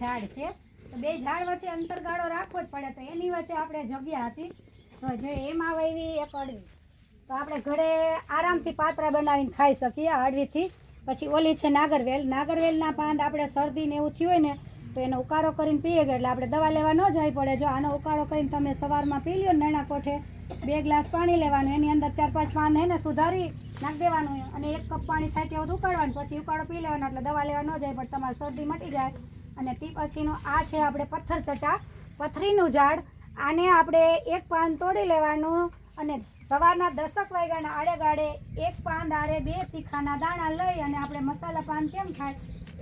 ઝાડ છે. તો બે ઝાડ વચ્ચે અંતરગાળો રાખવો જ પડે. તો એની વચ્ચે આપણે જગ્યા હતી. તો જે એમાં વાવી એક અડવી. તો આપણે ઘરે આરામથી પાત્રા બનાવીને ખાઈ શકીએ અડવીથી. પછી ઓલી છે નાગરવેલ. નાગરવેલના પાંદ આપણે શરદી ને એવું થયું હોય ને, તો એનો ઉકાળો કરીને પીએ એટલે આપણે દવા લેવા ન જવી પડે. જો આનો ઉકાળો કરીને તમે સવારમાં પી લ્યો નાણાં કોઠે, બે ગ્લાસ પાણી લેવાનું. એની અંદર ચાર પાંચ પાન એને સુધારી નાખી દેવાનું. અને એક કપ પાણી થાય તેવું ઉકાળવાનું. પછી ઉકાળો પી લેવાનો. એટલે દવા લેવા ન જાય, પણ તમારી શરદી મટી જાય. અને તે પછીનો આ છે આપણે પથ્થર ચટા પથરીનું ઝાડ. આને આપણે એક પાન તોડી લેવાનું અને સવારના દસક વાગ્યાના આડે ગાડે એક પાન દારે બે તીખાના દાણા લઈ અને આપણે મસાલા પાન કેમ ખાય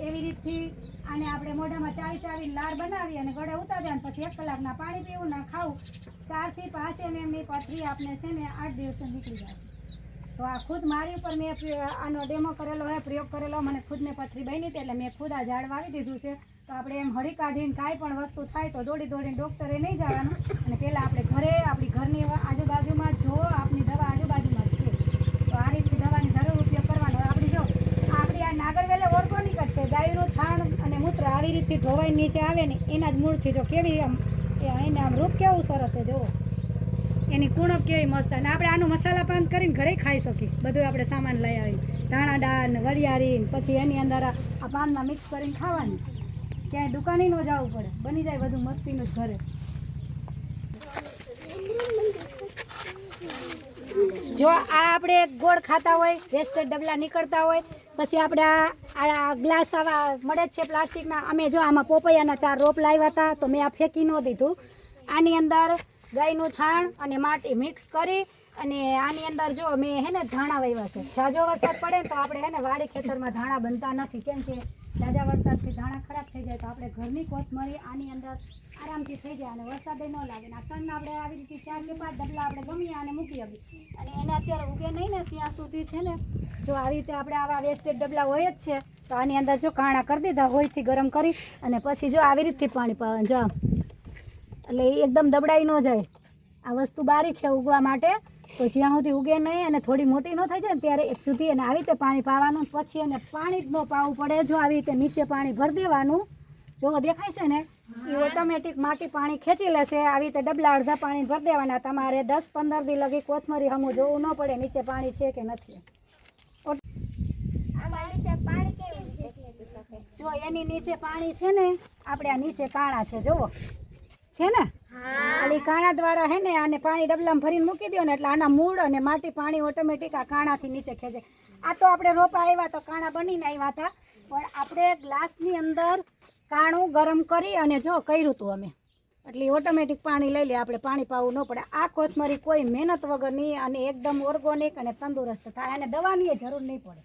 એવી રીતથી આને આપણે મોઢામાં ચાવી ચાવી લાર બનાવી અને ગળે ઉતારી અને પછી એક કલાકના પાણી પીવું ના ખાવું. ચારથી પાંચ એમએમની પથરી આપણે છે ને આઠ દિવસે નીકળી જશે તો આ ખુદ મારી ઉપર મેં આનો ડેમો કરેલો હોય, પ્રયોગ કરેલો મને ખુદને પથરી બની હતી એટલે મેં ખુદ આ ઝાડ વાવી દીધું છે. તો આપણે એમ હળી કાઢીને કાંઈ પણ વસ્તુ થાય તો દોડી દોડીને ડૉક્ટરે નહીં જવાનું. અને પહેલાં આપણે ઘરે, આપણી ઘરની આજુબાજુમાં જો આપણી દવા આજુબાજુમાં જ છે. તો આ રીતની દવાની જરૂર ઉપયોગ કરવાનો આપણી જો, આપણી આ નાગરવેલે ઓર્ગોનિક જ છે. ગાયનું છાણ અને મૂત્ર આવી રીતથી ધોવાઈ નીચે આવે ને એના જ મૂળથી જો કેવી આમ એને આમ રૂપ કેવું સરસ છે, જુઓ. એની કુણપ કેવી મસ્ત અને આપણે આનું મસાલા પાન કરીને ઘરે ખાઈ શકીએ. બધું આપણે સામાન લઈ આવી ધાણા ડાળ વરિયાળી પછી એની અંદર આ પાનમાં મિક્સ કરીને ખાવાની. ક્યાંય દુકાને ન જવું પડે. બની જાય બધું મસ્તીનું જ ઘરે. જો આ આપણે ગોળ ખાતા હોય વેસ્ટ ડબલા નીકળતા હોય, પછી આપણે આ ગ્લાસ આવા મળે છે પ્લાસ્ટિકના. અમે જો આમાં પોપૈયાના ચાર રોપ લાવ્યા હતા, તો મેં આ ફેંકી ન દીધું. આની અંદર ગાયનું છાણ અને માટી મિક્સ કરી અને આની અંદર જો મેં હે ને ધાણા વાવ્યા છે. ઝાઝો વરસાદ પડે તો આપણે હે ને વાડી ખેતરમાં ધાણા બનતા નથી. કેમ કે ઝાઝા વરસાદથી ધાણા ખરાબ થઈ જાય તો આપણે ઘરની કોથમરી આની અંદર આરામથી થઈ જાય અને વરસાદે ન લાગે. ને આ તણ આપણે આવી રીતે ચાર કે પાંચ ડબલા આપણે ગમીએ અને મૂકી આવી અને એને અત્યારે ઉગે નહીં ને ત્યાં સુધી છે ને, જો આવી રીતે આપણે આવા વેસ્ટેડ ડબલા હોય જ છે, તો આની અંદર જો કાણા કરી દીધા હોયથી ગરમ કરી અને પછી જો આવી રીતથી પાણી પાવાનું જો એટલે એકદમ દબડાઈ ન જાય. આ વસ્તુ બારીક છે ઉગવા માટે. તો જ્યાં સુધી ઉગે નહીં અને થોડી મોટી ન થઈ જાય ને, ત્યારે એક સુધી એને આવી રીતે પાણી પાવાનું, પછી એને પાણી જ ન પાવું પડે. જો આવી રીતે નીચે પાણી ભરી દેવાનું, જો દેખાય છે ને એ ઓટોમેટિક માટી પાણી ખેંચી લેશે. આવી રીતે ડબલા અડધા પાણી ભરી દેવાના. તમારે દસ પંદર દી લગી કોથમરી હમું જોવું ન પડે નીચે પાણી છે કે નથી. જો એની નીચે પાણી છે ને, આપણે આ નીચે કાણા છે, જુઓ. છે ને? ઈ કાણા દ્વારા હે ને આને પાણી ડબલામાં ભરીને મૂકી દો ને એટલે આના મૂળ અને માટી પાણી ઓટોમેટિક આ કાણાથી નીચે ખેંચે. આ તો આપણે રોપા આવ્યા તો કાણા બનીને આવ્યા હતા પણ આપણે ગ્લાસની અંદર કાણું ગરમ કરી અને જો કર્યું હતું અમે. એટલે ઓટોમેટિક પાણી લઈ લે, આપણે પાણી પાવું ન પડે. આ કોથમરી કોઈ મહેનત વગરની અને એકદમ ઓર્ગોનિક અને તંદુરસ્ત થાય. અને દવાની જરૂર નહીં પડે.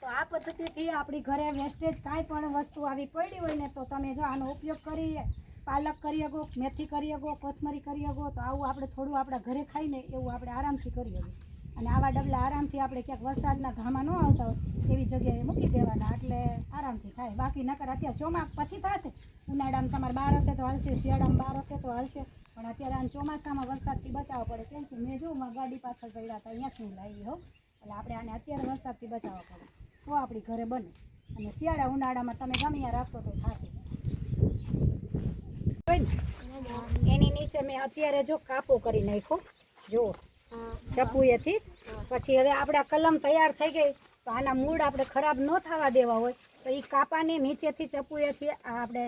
તો આ પદ્ધતિથી આપણી ઘરે વેસ્ટેજ કાંઈ પણ વસ્તુ આવી પડી હોય ને તો તમે જો આનો ઉપયોગ કરી પાલક કરી શકો મેથી કરી શકો કોથમરી કરી શકો તો આવું આપણે થોડું આપણા ઘરે ખાઈને એવું આપણે આરામથી કરી શકીએ અને આવા ડબલા આરામથી આપણે ક્યાંક વરસાદના ઘામાં ન આવતા હોય, એવી જગ્યાએ મૂકી દેવાના, એટલે આરામથી થાય. બાકી નકર અત્યારે ચોમા પછી થશે. ઉનાળામાં તમારે બાર હશે તો હાલશે, શિયાળામાં બાર હશે તો હાલશે. પણ અત્યારે આમ ચોમાસામાં વરસાદથી બચાવવો પડે, કેમ કે મેં જો ગાડી પાછળ પડ્યા હતા અહીંયાથી હું લાવી હોઉં. એટલે આપણે આને અત્યારે વરસાદથી બચાવવા પડે. તો આપણી ઘરે બને. અને શિયાળા ઉનાળામાં તમે ગમે રાખશો તો થશે. હોય ને, એની નીચે મેં અત્યારે જો કાપો કરી નાખ્યો. જુઓ ચપુએથી. પછી હવે આપણે કલમ તૈયાર થઈ ગઈ તો આના મૂળ આપણે ખરાબ ન થવા દેવા હોય તો એ કાપાને નીચેથી ચપુએથી આપણે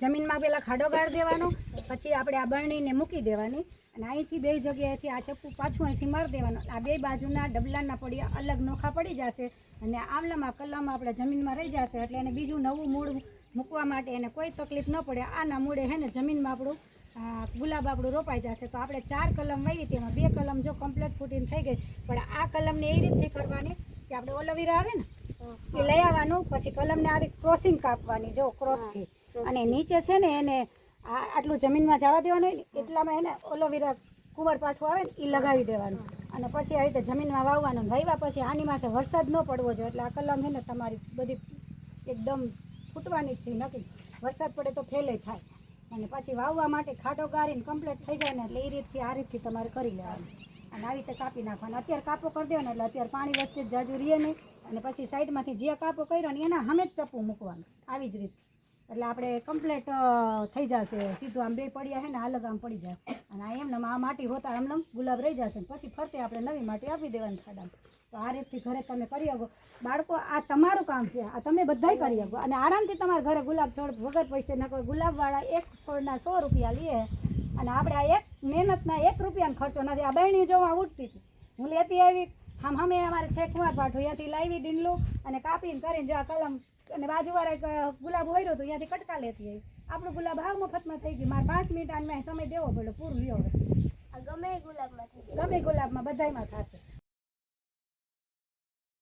જમીનમાં પેલા ખાડો ગાળ દેવાનો પછી આપણે આ બરણીને મૂકી દેવાની અને અહીંથી બે જગ્યાએથી આ ચપ્પુ પાછું અહીંથી મારી દેવાનો. આ બે બાજુના ડબલાના પડ્યા અલગ નોખા પડી જશે અને આમલામાં કલમ આપણે જમીનમાં રહી જશે એટલે એને બીજું નવું મૂળ મૂકવા માટે એને કોઈ તકલીફ ન પડે. આના મૂળે હે ને જમીનમાં આપણું ગુલાબ આપણું રોપાઈ જશે. તો આપણે ચાર કલમ વાવી તેમાં બે કલમ જો કમ્પ્લીટ ફૂટીને થઈ ગઈ. પણ આ કલમને એ રીતથી કરવાની કે આપણે ઓલોવીરા આવે ને એ લઈ આવવાનું પછી કલમને આવી ક્રોસિંગ કાપવાની જો ક્રોસથી અને નીચે છે ને એને આ આટલું જમીનમાં જવા દેવાનું હોય ને એટલામાં એને ઓલોવીરા કુંવર પાઠું આવે ને એ લગાવી દેવાનું. અને પછી આવી રીતે જમીનમાં વાવવાનું. વાવ્યા પછી આની માથે વરસાદ ન પડવો જોઈએ. એટલે આ કલમ છે ને તમારી બધી એકદમ ફૂટવાની જ છે નથી વરસાદ પડે તો ફેલે થાય. અને પછી વાવવા માટે ખાડો ગાળીને કમ્પ્લીટ થઈ જાય ને એટલે એ રીતથી આ રીતથી તમારે કરી લેવાનું. અને આવી રીતે કાપી નાખવાનું. અત્યારે કાપો કરી દેવાનો એટલે અત્યારે પાણી વસ્તી જાજુ રહીએ નહીં. અને પછી સાઈડમાંથી જે કાપો કર્યો ને એના હમે જ ચપ્પુ મૂકવાનું. આવી જ રીતે એટલે આપણે કમ્પ્લેટ થઈ જશે. સીધું આમ બે પડ્યા છે ને, અલગ આમ પડી જાય. અને આ એમને આ માટી હોતા આમનમ ગુલાબ રહી જશે પછી ફરતે આપણે નવી માટી આપી દેવાની ખાડામાં. તો આ રીતથી ઘરે તમે કરી શકો બાળકો, આ તમારું કામ છે. આ તમે બધાય કરી શકો અને આરામથી તમારા ઘરે ગુલાબ છોડ વગર પૈસે ન કોઈ ગુલાબવાળા એક છોડના સો રૂપિયા લે. અને આપણે આ એક મહેનતના એક રૂપિયાનો ખર્ચો નથી. આ બહેણી જોવા ઉઠતી હતી. હું લેતી આવી. આમ અમે અમારે છે કુંવાર પાઠું અહીંયાથી લાવી ડીંડલું અને કાપીને કરીને જો આ કલમ અને બાજુવાળા એક ગુલાબ હોય તો ત્યાંથી કટકા લેતી આપણું ગુલાબ હાવ મફતમાં થઈ ગયું. મારે પાંચ મિનિટ આને સમય દેવો પડ્યો પૂરું લ્યો હવે. આ ગમે ગુલાબમાં ગમે ગુલાબમાં બધાયમાં થશે.